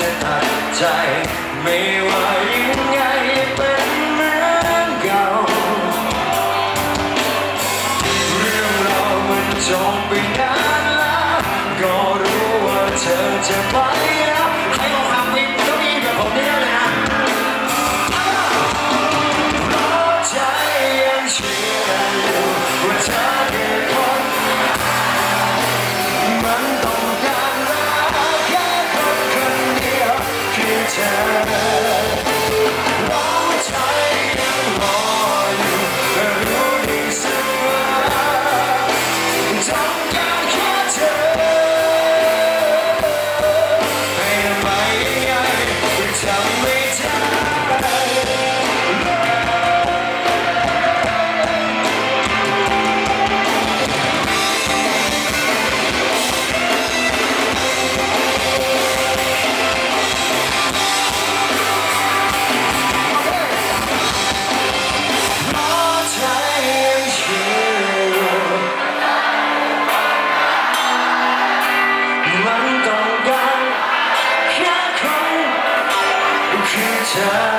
จะตัดใจ ไม่ว่ายังไงเป็นเหมือนเก่า เรื่องเรามันจบไปนานแล้ว ก็รู้ว่าเธอจะไป 자.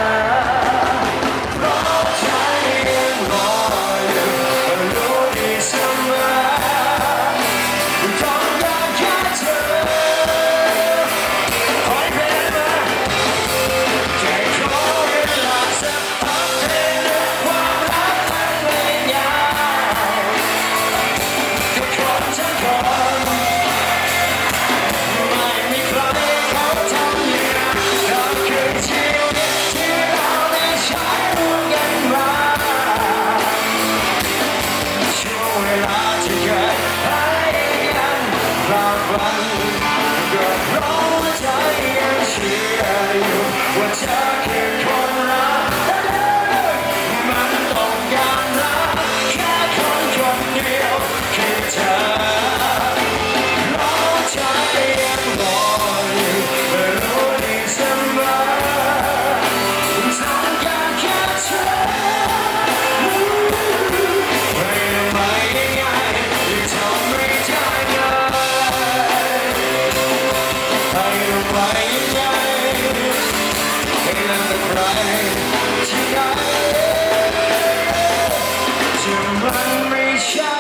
shine.